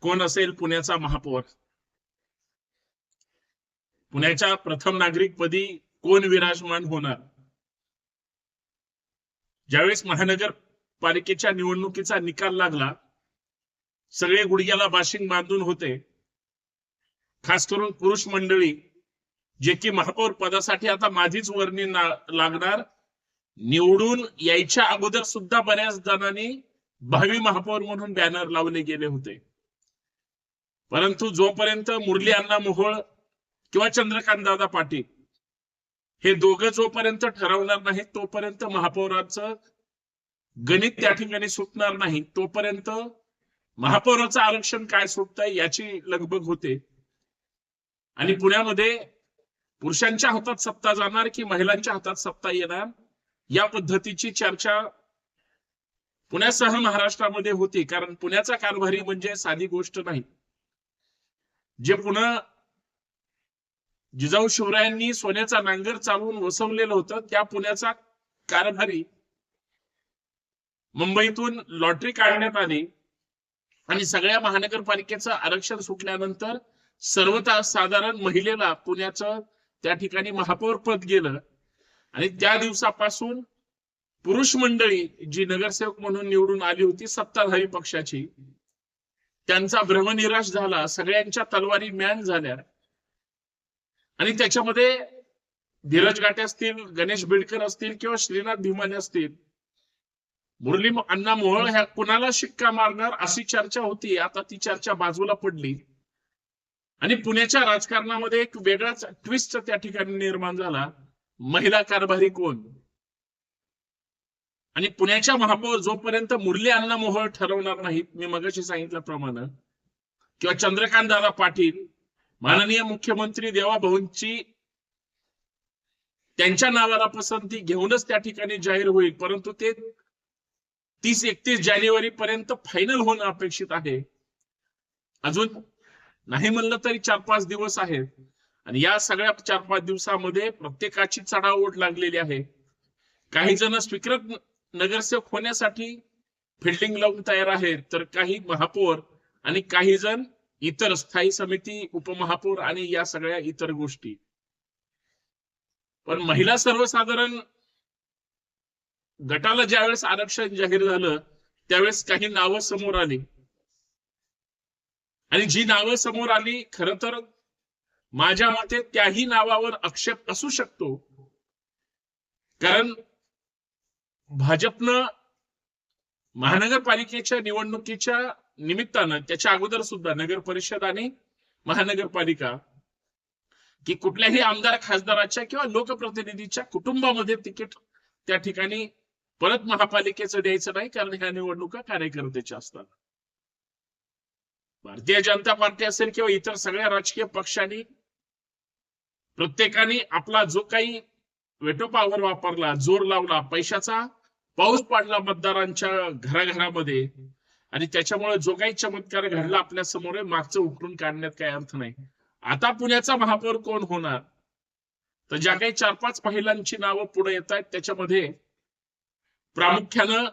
कोण असेल पुण्याचा महापौर? पुण्याच्या प्रथम नागरिक पदी कोण विराजमान होणार? ज्यावेळेस महानगरपालिकेच्या निवडणुकीचा निकाल लागला सगळे गुडघ्याला बाशिंग बांधून होते. खास करून पुरुष मंडळी जे की महापौर पदासाठी आता माझीच वर्णी लागणार. निवडून यायच्या अगोदर सुद्धा बऱ्याच जणांनी भावी महापौर म्हणून बॅनर लावले गेले होते. परंतु जोपर्यंत मुरली अण्णा मोहोळ किंवा चंद्रकांत दादा पाटील हे दोघं जोपर्यंत ठरवणार नाहीत तोपर्यंत महापौराचं गणित त्या ठिकाणी सुटणार नाही. तोपर्यंत महापौराचं आरक्षण काय सुटतंय याची लगबग होते. आणि पुण्यामध्ये पुरुषांच्या हातात सत्ता जाणार की महिलांच्या हातात सत्ता येणार या पद्धतीची चर्चा पुण्यासह महाराष्ट्रामध्ये होती. कारण पुण्याचा कारभारी म्हणजे साधी गोष्ट नाही. जे पुन्हा जिजाऊ शिवरायांनी सोन्याचा नांगर चालवून वसवलेलं होतं त्या पुण्याचा कारभारी मुंबईतून लॉटरी काढण्यात आली आणि सगळ्या महानगरपालिकेचं आरक्षण सुटल्यानंतर सर्वता साधारण महिलेला पुण्याचं त्या ठिकाणी महापौर पद गेलं. आणि त्या दिवसापासून पुरुष मंडळी जी नगरसेवक म्हणून निवडून आली होती सत्ताधारी पक्षाची त्यांचा भ्रमनिराश झाला सगळ्यांच्या तलवारी म्यान झाल्या. आणि त्याच्यामध्ये धीरज गाठे असतील गणेश बिडकर असतील किंवा श्रीनाथ भीमाने असतील. मुरली अण्णा मोहळ ह्या कुणाला शिक्का मारणार अशी चर्चा होती आता ती चर्चा बाजूला पडली. आणि पुण्याच्या राजकारणामध्ये एक वेगळाच ट्विस्ट त्या ठिकाणी निर्माण झाला. महिला कारभारी कोण? आणि पुण्याच्या महापौर जोपर्यंत मुरली अण्णा मोहोळ ठरवणार नाहीत मी मगाशी सांगितल्याप्रमाणे किंवा चंद्रकांत दादा पाटील माननीय मुख्यमंत्री देवाभाऊंची त्यांच्या नावाला पसंती घेऊनच त्या ठिकाणी जाहीर होईल परंतु ते तीस एकतीस जानेवारी पर्यंत फायनल होणं अपेक्षित आहे. अजून नाही म्हणलं तरी चार पाच दिवस आहेत. आणि या सगळ्या चार पाच दिवसामध्ये प्रत्येकाची चढाओढ लागलेली आहे. काही जण स्वीकृत नगरसेवक होण्यासाठी फिल्डिंग लावून तयार आहेत. तर काही महापौर आणि काही जण इतर स्थायी समिती उपमहापौर आणि या सगळ्या इतर गोष्टी. पण महिला सर्वसाधारण गटाला ज्यावेळेस आरक्षण जाहीर झालं त्यावेळेस काही नावं समोर आली. आणि जी नावं समोर आली खर तर माझ्या मते त्याही नावावर आक्षेप असू शकतो. कारण भाजपनं महानगरपालिकेच्या निवडणुकीच्या निमित्तानं त्याच्या अगोदर सुद्धा नगर परिषद आणि महानगरपालिका की कुठल्याही आमदार खासदाराच्या किंवा लोकप्रतिनिधीच्या कुटुंबामध्ये तिकीट त्या ठिकाणी परत महापालिकेचं द्यायचं नाही कारण ह्या निवडणुका कार्यकर्त्याच्या असतात. भारतीय जनता पार्टी असेल किंवा इतर सगळ्या राजकीय पक्षांनी प्रत्येकाने आपला जो काही वेटो पॉवर वापरला जोर लावला पैशाचा पाऊस पाडला मतदारांच्या घराघरामध्ये आणि त्याच्यामुळे जो काही चमत्कार घडला आपल्यासमोर मागचं उकरून काढण्यात काही अर्थ नाही. आता पुण्याचा महापौर कोण होणार? तर ज्या काही चार पाच महिलांची नावं पुढे येत आहेत त्याच्यामध्ये प्रामुख्यानं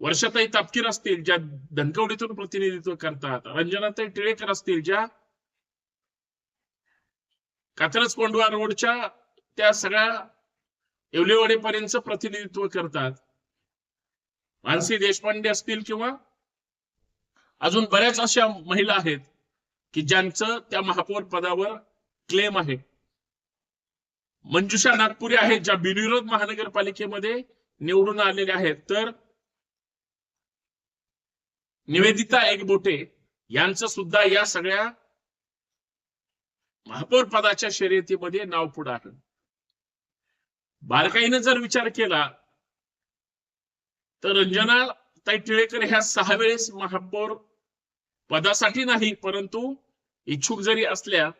वर्षाताई तापकीर असतील ज्या धनकवडीतून प्रतिनिधित्व करतात. रंजनाताई टिळेकर असतील ज्या कात्रज कोंडवा रोडच्या त्या सगळ्या येवलेवाडीपर्यंत प्रतिनिधित्व करतात. मानसी देशपांडे असतील किंवा अजून बऱ्याच अशा महिला आहेत की ज्यांचं त्या महापौर पदावर क्लेम आहे. मंजुषा नागपुरे आहेत ज्या बिनविरोध महानगरपालिकेमध्ये निवडून आलेल्या आहेत. तर निवेदिता एकबोटे यांचं सुद्धा या सगळ्या महापौर पदाच्या शर्यतीमध्ये नाव पुढे आहे. बारकाईनं जर विचार केला तर रंजना ताई टिळेकर ह्या सहा वेळेस महापौर पदासाठी नाही परंतु इच्छुक जरी असल्या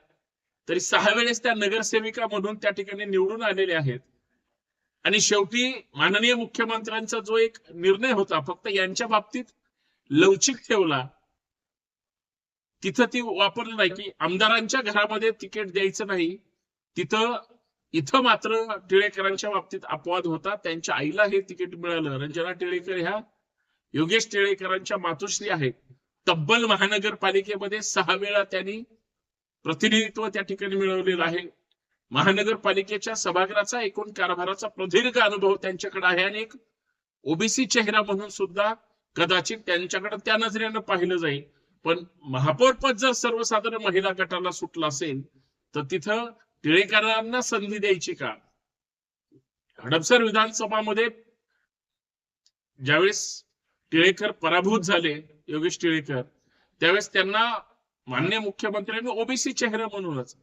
तरी सहा वेळेस त्या नगरसेविका म्हणून त्या ठिकाणी निवडून आलेल्या आहेत. आणि शेवटी माननीय मुख्यमंत्र्यांचा जो एक निर्णय होता फक्त यांच्या बाबतीत लवचिक ठेवला तिथं ती वापरली नाही की आमदारांच्या घरामध्ये तिकीट द्यायचं नाही तिथं इथं मात्र टिळेकरांच्या बाबतीत अपवाद होता. त्यांच्या आईला हे तिकीट मिळालं. रंजना टिळेकर ह्या योगेश टिळेकरांच्या मातोश्री आहेत. तब्बल महानगरपालिकेमध्ये सहा वेळा त्यांनी प्रतिनिधित्व त्या ठिकाणी मिळवलेलं आहे. महानगरपालिकेच्या सभागृहाचा एकूण कारभाराचा प्रदीर्घ अनुभव त्यांच्याकडे आहे आणि एक ओबीसी चेहरा म्हणून सुद्धा कदाचित त्यांच्याकडे त्या नजरेनं पाहिलं जाईल. पण महापौर पद जर सर्वसाधारण महिला गटाला सुटलं असेल तर तिथं टिळेकरांना संधी द्यायची का? हडपसर विधानसभामध्ये ज्यावेळेस टिळेकर पराभूत झाले योगेश टिळेकर त्यावेळेस त्यांना मान्य मुख्यमंत्र्यांनी ओबीसी चेहरा म्हणूनच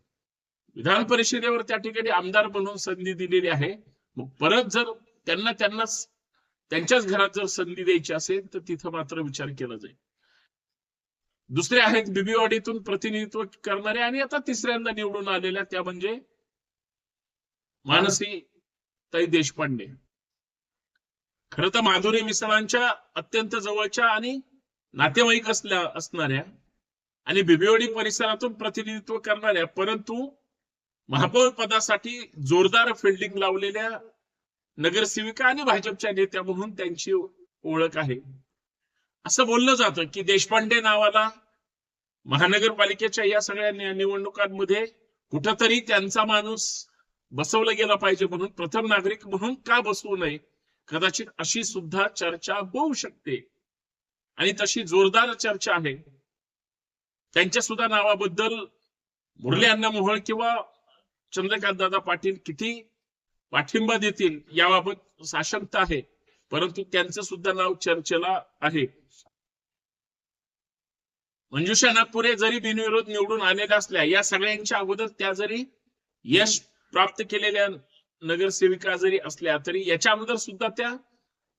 विधान परिषदेवर त्या ठिकाणी आमदार म्हणून संधी दिलेली आहे. मग परत जर त्यांना त्यांना त्यांच्याच घरात जर संधी द्यायची असेल तर तिथं मात्र विचार केला जाईल. दुसरे आहेत बिबीवाडीतून प्रतिनिधित्व करणारे आणि आता तिसऱ्यांदा निवडून आलेल्या त्या म्हणजे मानसी ताई देशपांडे. खर तर माधुरी मिसळांच्या अत्यंत जवळच्या आणि नातेवाईक असल्या असणाऱ्या आणि बिबिवडी परिसरातून प्रतिनिधित्व करणाऱ्या परंतु महापौर पदासाठी जोरदार फिल्डिंग लावलेल्या नगरसेविका आणि भाजपच्या नेत्या म्हणून त्यांची ओळख आहे. असं बोललं जातं की देशपांडे नावाला महानगरपालिकेच्या या सगळ्या निवडणुकांमध्ये कुठंतरी त्यांचा माणूस बसवला गेला पाहिजे म्हणून प्रथम नागरिक म्हणून का बसवू नये? कदाचित अशी सुद्धा चर्चा होऊ शकते. आणि तशी जोरदार चर्चा आहे. त्यांच्या सुद्धा नावाबद्दल मुरली अण्णा मोहोळ किंवा चंद्रकांत दादा पाटील किती पाठिंबा देतील याबाबत साशंकता आहे. परंतु त्यांचं सुद्धा नाव चर्चेला आहे. मंजुषा नागपुरे जरी बिनविरोध निवडून आलेल्या असल्या या सगळ्यांच्या अगोदर त्या जरी यश प्राप्त केलेल्या नगरसेविका जरी असल्या तरी याच्या अगोदर सुद्धा त्या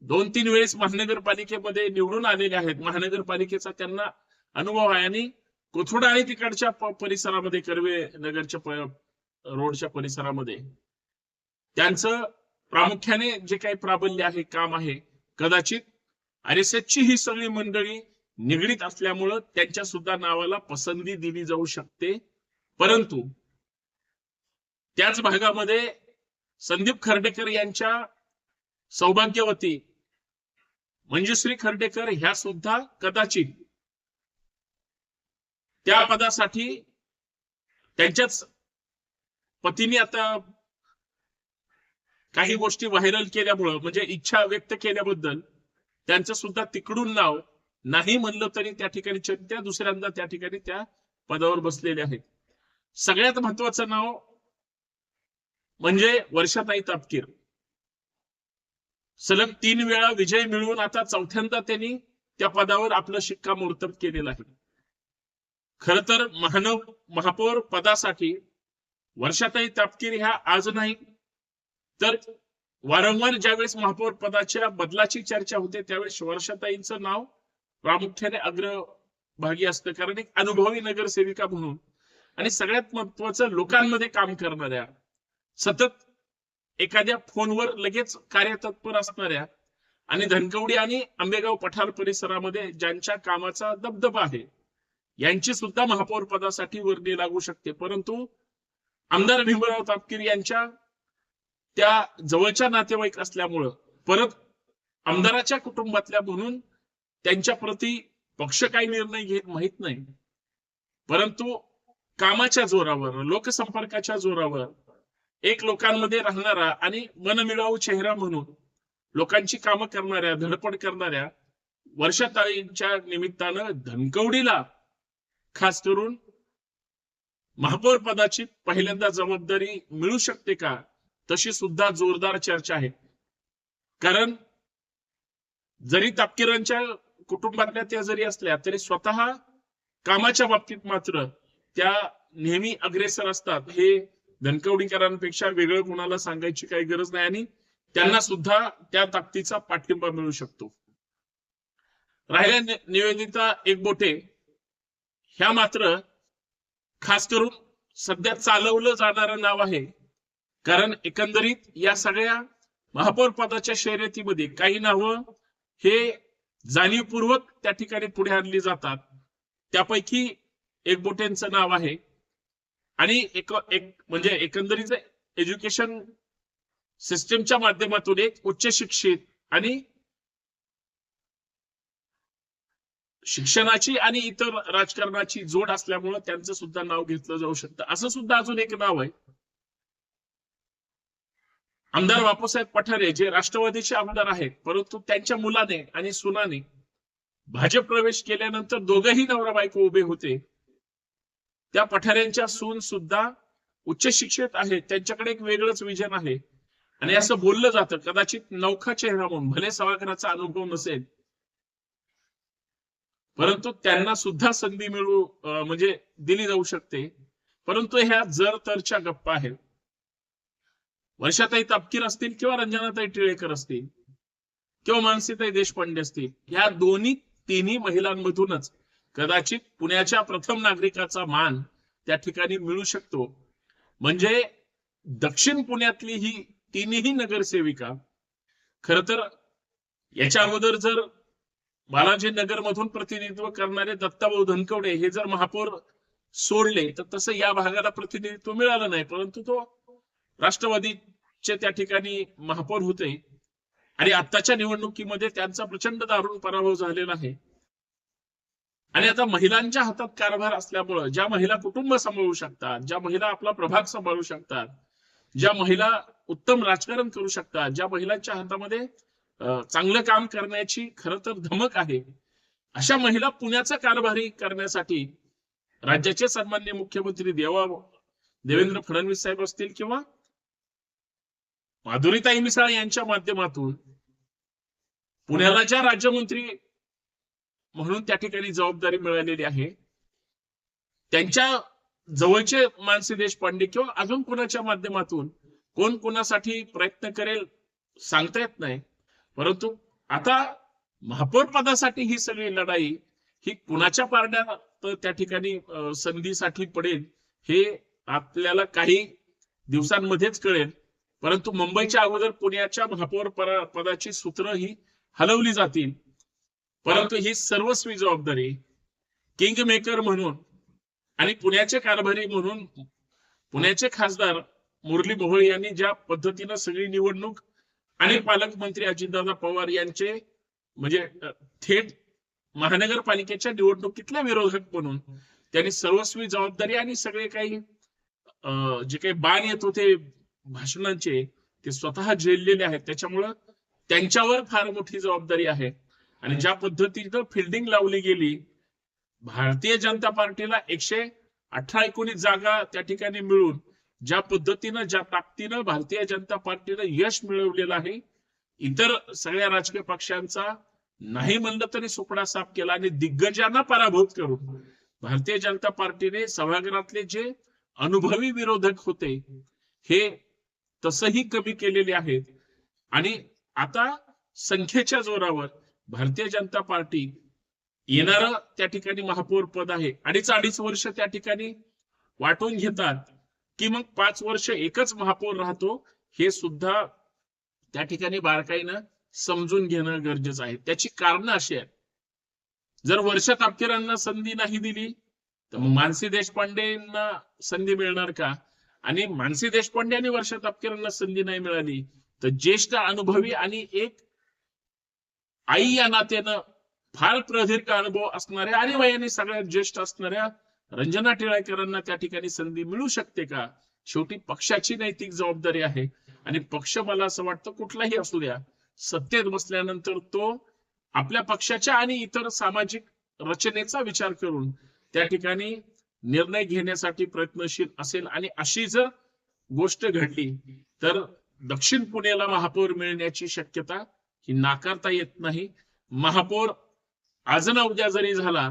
दोन तीन वेळेस महानगरपालिकेमध्ये निवडून आलेल्या आहेत. महानगरपालिकेचा त्यांना अनुभव आहे आणि कोथोडा आणि तिकडच्या परिसरामध्ये कर्वे नगरच्या रोडच्या परिसरामध्ये त्यांचं प्रामुख्याने जे काही प्राबल्य आहे काम आहे कदाचित आर एस ची ही सगळी मंडळी निगडीत असल्यामुळं त्यांच्या सुद्धा नावाला पसंती दिली जाऊ शकते. परंतु त्याच भागामध्ये संदीप खर्डेकर यांच्या सौभाग्यवती मंजुश्री खर्डेकर ह्या सुद्धा कदाचित त्या पदासाठी त्यांच्याच पतीने आता काही गोष्टी व्हायरल केल्यामुळं म्हणजे इच्छा व्यक्त केल्याबद्दल त्यांचं सुद्धा तिकडून नाव नाही म्हणलं तरी त्या ठिकाणी च- त्या दुसऱ्यांदा त्या ठिकाणी त्या पदावर बसलेले आहेत. सगळ्यात महत्वाचं नाव म्हणजे वर्षाताई तापकीर. सलग तीन वेळा विजय मिळवून आता चौथ्यांदा त्यांनी त्या पदावर आपलं शिक्कामोर्तब केलेलं आहे. खर तर महानव महापौर पदासाठी वर्षाताई तापकीर ह्या आज नाही तर वारंवार ज्यावेळेस महापौर पदाच्या बदलाची चर्चा होते त्यावेळेस वर्षाताईंचं नाव प्रामुख्याने अग्रभागी असतं. कारण एक अनुभवी नगरसेविका म्हणून आणि सगळ्यात महत्वाचं लोकांमध्ये काम करणाऱ्या सतत एखाद्या फोनवर लगेच कार्यतत्पर असणाऱ्या आणि धनकवडी आणि आंबेगाव पठार परिसरामध्ये ज्यांच्या कामाचा दबदबा आहे यांची सुद्धा महापौर पदासाठी वर्णी लागू शकते. परंतु आमदार भीमराव तापकीर यांच्या त्या जवळच्या नातेवाईक असल्यामुळं परत आमदाराच्या कुटुंबातल्या म्हणून त्यांच्या प्रती पक्ष काही निर्णय घेत माहीत नाही. परंतु कामाच्या जोरावर लोकसंपर्काच्या जोरावर एक लोकांमध्ये राहणारा आणि मनमिळावू चेहरा म्हणून लोकांची कामं करणाऱ्या धडपड करणाऱ्या वर्षाताईंच्या निमित्तानं धनकवडीला खास करून महापौर पदाची पहिल्यांदा जबाबदारी मिळू शकते का? तशी सुद्धा जोरदार चर्चा आहे. कारण जरी तापकिरांच्या कुटुंबातल्या त्या जरी असल्या तरी स्वतः कामाच्या बाबतीत मात्र त्या नेहमी अग्रेसर असतात. हे धनकवडीकरांपेक्षा वेगळं कोणाला सांगायची काही गरज नाही आणि त्यांना सुद्धा त्या ताकदीचा पाठिंबा मिळू शकतो. राहिल्या नि- निवेदिता एकबोटे ह्या मात्र खास करून सध्या चालवलं जाणारं नाव आहे कारण एकंदरीत या सगळ्या महापौर पदाच्या शर्यतीमध्ये काही नावं हे जाणीवपूर्वक त्या ठिकाणी पुढे आणली जातात. त्यापैकी एक बोटेंचं नाव आहे. आणि एक एक म्हणजे एकंदरीत एज्युकेशन सिस्टमच्या माध्यमातून एक उच्च शिक्षित आणि शिक्षणाची आणि इतर राजकारणाची जोड असल्यामुळं त्यांचं सुद्धा नाव घेतलं जाऊ शकतं. असं सुद्धा अजून एक नाव आहे. आमदार बापूसाहेब पठारे जे राष्ट्रवादीचे आमदार आहेत परंतु त्यांच्या मुलाने आणि सुनाने भाजप प्रवेश केल्यानंतर दोघंही नवरा बायको उभे होते. त्या पठाऱ्यांच्या सून सुद्धा उच्च शिक्षित आहेत त्यांच्याकडे एक वेगळंच विजन आहे. आणि असं बोललं जातं कदाचित नौखा चेहरा म्हणून भले सभागृहाचा अनुभव नसेल. परंतु त्यांना सुद्धा संधी मिळू म्हणजे दिली जाऊ शकते. परंतु ह्या जर तरच्या गप्पा आहेत. वर्षाताई तापकीर असतील किंवा रंजनाताई टिळेकर असतील किंवा मानसीताई देशपांडे असतील या दोन्ही तिन्ही महिलांमधूनच कदाचित पुण्याच्या प्रथम नागरिकाचा मान त्या ठिकाणी मिळू शकतो. म्हणजे दक्षिण पुण्यातली ही तिन्ही नगरसेविका खर तर याच्या अगोदर जर बालाजी नगर मधून प्रतिनिधित्व करणारे दत्ताभाऊ धनकवडे हे जर महापौर सोडले तर तसं या भागाला प्रतिनिधित्व मिळालं नाही परंतु तो राष्ट्रवादीचे त्या ठिकाणी महापौर होते. आणि आत्ताच्या निवडणुकीमध्ये त्यांचा प्रचंड दारुण पराभव झालेला आहे. आणि आता महिलांच्या हातात कारभार असल्यामुळं ज्या महिला कुटुंब सांभाळू शकतात ज्या महिला आपला प्रभाग सांभाळू शकतात ज्या महिला उत्तम राजकारण करू शकतात ज्या महिलांच्या हातामध्ये चांगलं काम करण्याची खर तर धमक आहे अशा महिला पुण्याचा कारभारी करण्यासाठी राज्याचे सन्मान्य मुख्यमंत्री देवा देवेंद्र फडणवीस साहेब असतील किंवा माधुरीताई मिसाळ यांच्या माध्यमातून पुण्याला ज्या राज्यमंत्री म्हणून त्या ठिकाणी जबाबदारी मिळालेली आहे त्यांच्या जवळचे मानसी देशपांडे किंवा अजून कोणाच्या माध्यमातून कोण कोणासाठी प्रयत्न करेल सांगता येत नाही. परंतु आता महापौर पदासाठी ही सगळी लढाई ही कुणाच्या पारड्यात त्या ठिकाणी संधीसाठी पडेल हे आपल्याला काही दिवसांमध्येच कळेल. परंतु मुंबईच्या अगोदर पुण्याच्या महापौर पदाची सूत्र ही हलवली जातील. परंतु ही सर्वस्वी जबाबदारी किंग मेकर म्हणून आणि पुण्याचे कारभारी म्हणून पुण्याचे खासदार मुरली मोहोळ यांनी ज्या पद्धतीनं सगळी निवडणूक आणि पालकमंत्री अजितदादा पवार यांचे म्हणजे थेट महानगरपालिकेच्या निवडणुकीतल्या विरोधक म्हणून त्यांनी सर्वस्वी जबाबदारी आणि सगळे काही जे काही बाण येत होते भाषणांचे ते स्वतः झेललेले आहेत. त्याच्यामुळं त्यांच्यावर फार मोठी जबाबदारी आहे. आणि ज्या पद्धतीनं फिल्डिंग लावली गेली भारतीय जनता पार्टीला एकशे अठरा एकोणीस जागा त्या ठिकाणी मिळून ज्या पद्धतीनं ज्या ताकदीनं भारतीय जनता पार्टीनं यश मिळवलेलं आहे इतर सगळ्या राजकीय पक्षांचा नाही म्हणलं तरी सुपडा साफ केला आणि दिग्गजांना पराभूत करून भारतीय जनता पार्टीने सभागृहातले जे अनुभवी विरोधक होते हे तसही कमी केलेले आहेत. आणि आता संख्येच्या जोरावर भारतीय जनता पार्टी येणार त्या ठिकाणी महापौर पद आहे. अडीच अडीच वर्ष त्या ठिकाणी वाटून घेतात. की मग पाच वर्ष एकच महापौर राहतो हे सुद्धा त्या ठिकाणी बारकाईनं समजून घेणं गरजेचं आहे. त्याची कारण अशी आहेत. जर वर्ष तापकिरांना संधी नाही दिली तर मग मानसी देशपांडेंना संधी मिळणार का? आणि मानसी देशपांडे आणि वर्षा तापकीरांना संधी नाही मिळाली. तर ज्येष्ठ अनुभवी आणि एक आई या नात्यानं फार प्रदीर्घ अनुभव असणाऱ्या आणि वयाने सगळ्यात ज्येष्ठ असणाऱ्या रंजना टिळाळकरांना त्या ठिकाणी संधी मिळू शकते का? शेवटी पक्षाची नैतिक जबाबदारी आहे. आणि पक्ष मला असं वाटतं कुठलाही असू द्या सत्तेत बसल्यानंतर तो आपल्या पक्षाच्या आणि इतर सामाजिक रचनेचा विचार करून त्या ठिकाणी निर्णय घेण्यासाठी प्रयत्नशील असेल आणि अशी जर गोष्ट घडली तर दक्षिण पुण्याला महापौर मिळण्याची शक्यता ही नाकारता येत नाही. महापौर आज ना उद्या जरी झाला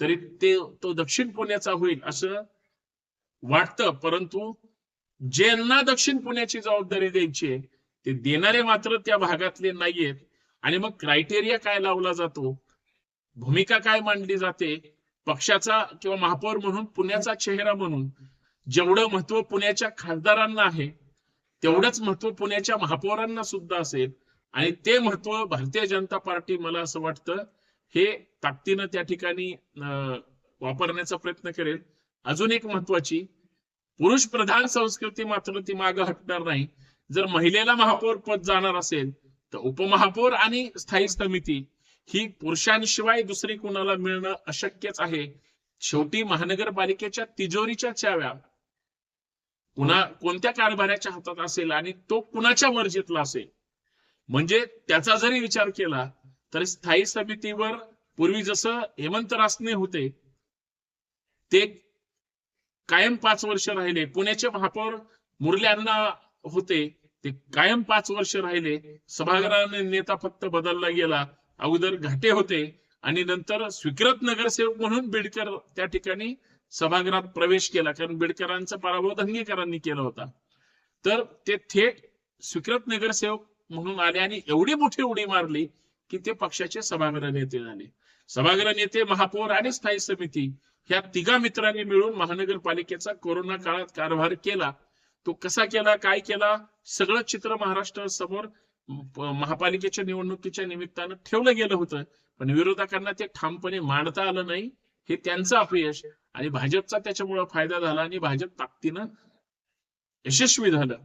तरी ते तो दक्षिण पुण्याचा होईल असं वाटतं. परंतु ज्यांना दक्षिण पुण्याची जबाबदारी द्यायची आहे ते देणारे मात्र त्या भागातले नाहीयेत. आणि मग क्रायटेरिया काय लावला जातो? भूमिका काय मांडली जाते? पक्षाचा किंवा महापौर म्हणून पुण्याचा चेहरा म्हणून जेवढं महत्त्व पुण्याच्या खासदारांना आहे तेवढंच महत्त्व पुण्याच्या महापौरांना सुद्धा असेल. आणि ते महत्त्व भारतीय जनता पार्टी मला असं वाटतं हे ताकदीनं त्या ठिकाणी अं, वापरण्याचा प्रयत्न करेल. अजून एक महत्वाची पुरुष प्रधान संस्कृती मात्र ती मागं हटणार नाही. जर महिलेला महापौर पद जाणार असेल तर उपमहापौर आणि स्थायी समिती ही पुरुषांशिवाय दुसरी कुणाला मिळणं अशक्यच आहे. शेवटी महानगरपालिकेच्या तिजोरीच्या चाव्या. कुणा कोणत्या कारभाराच्या हातात असेल आणि तो कुणाच्या मर्जीतला असेल? म्हणजे त्याचा जरी विचार केला तरी स्थायी समितीवर पूर्वी जसं हेमंत रासने होते ते कायम पाच वर्ष राहिले. पुण्याचे महापौर मुरल्यांना होते ते कायम पाच वर्ष राहिले. सभागृहाने नेता फक्त बदलला गेला. अगोदर घाटे होते आणि नंतर स्वीकृत नगरसेवक म्हणून बिडकर त्या ठिकाणी सभागृहात प्रवेश केला. कारण बिडकरांचा पराभव धंगेकरांनी केला होता. तर ते थेट स्वीकृत नगरसेवक म्हणून आले आणि एवढी मोठी उडी मारली की ते पक्षाचे सभागृह नेते झाले. सभागृह नेते महापौर आणि स्थायी समिती ह्या तिघा मित्रांनी मिळून महानगरपालिकेचा कोरोना काळात कारभार केला. तो कसा केला काय केला सगळं चित्र महाराष्ट्र समोर महापालिकेच्या निवडणुकीच्या निमित्तानं ठेवलं गेलं होतं. पण विरोधकांना ते ठामपणे मांडता आलं नाही हे त्यांचं अपयश आणि भाजपचा त्याच्यामुळे फायदा झाला आणि भाजप ताकदीनं यशस्वी झालं.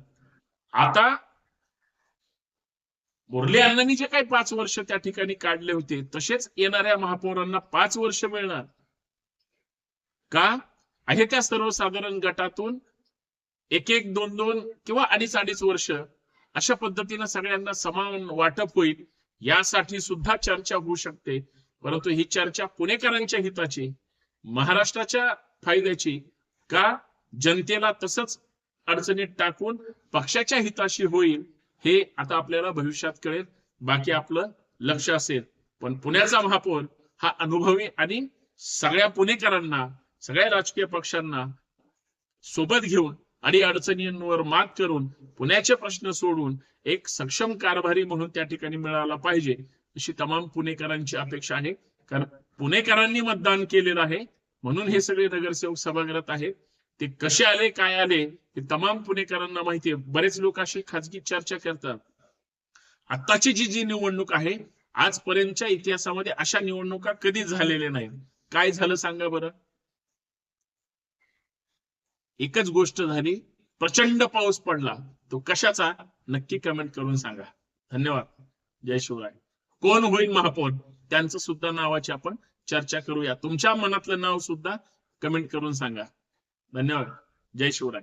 आता मुरली अण्णांनी जे काही पाच वर्ष त्या ठिकाणी काढले होते तसेच येणाऱ्या महापौरांना पाच वर्ष मिळणार. का? आहे त्या सर्वसाधारण गटातून एक एक दोन दोन किंवा अडीच अडीच वर्ष अशा पद्धतीनं सगळ्यांना समान वाटप होईल यासाठी सुद्धा चर्चा होऊ शकते. परंतु ही चर्चा पुणेकरांच्या हिताची महाराष्ट्राच्या फायद्याची का जनतेला तसंच अडचणीत टाकून पक्षाच्या हिताशी होईल हे आता आपल्याला भविष्यात कळेल. बाकी आपलं लक्ष असेल. पण पुण्याचा महापौर हा अनुभवी आणि सगळ्या पुणेकरांना सगळ्या राजकीय पक्षांना सोबत घेऊन आणि अडचणींवर मात करून पुण्याचे प्रश्न सोडून एक सक्षम कारभारी म्हणून त्या ठिकाणी मिळाला पाहिजे अशी तमाम पुणेकरांची अपेक्षा आहे. कारण पुणेकरांनी मतदान केलेलं आहे म्हणून हे सगळे नगरसेवक सभागृहात आहेत. ते कसे आले काय आले हे तमाम पुणेकरांना माहिती आहे. बरेच लोक अशी खाजगी चर्चा करतात. आत्ताची जी जी निवडणूक आहे आजपर्यंतच्या इतिहासामध्ये अशा निवडणुका कधीच झालेल्या नाहीत. काय झालं सांगा बरं? एकच गोष्ट झाली प्रचंड पाऊस पडला. तो कशाचा? नक्की कमेंट करून सांगा. धन्यवाद. जय शिवराय. कोण होईल महापौर? त्यांचं सुद्धा नावाची आपण चर्चा करूया. तुमच्या मनातलं नाव सुद्धा कमेंट करून सांगा. धन्यवाद. जय शिवराय.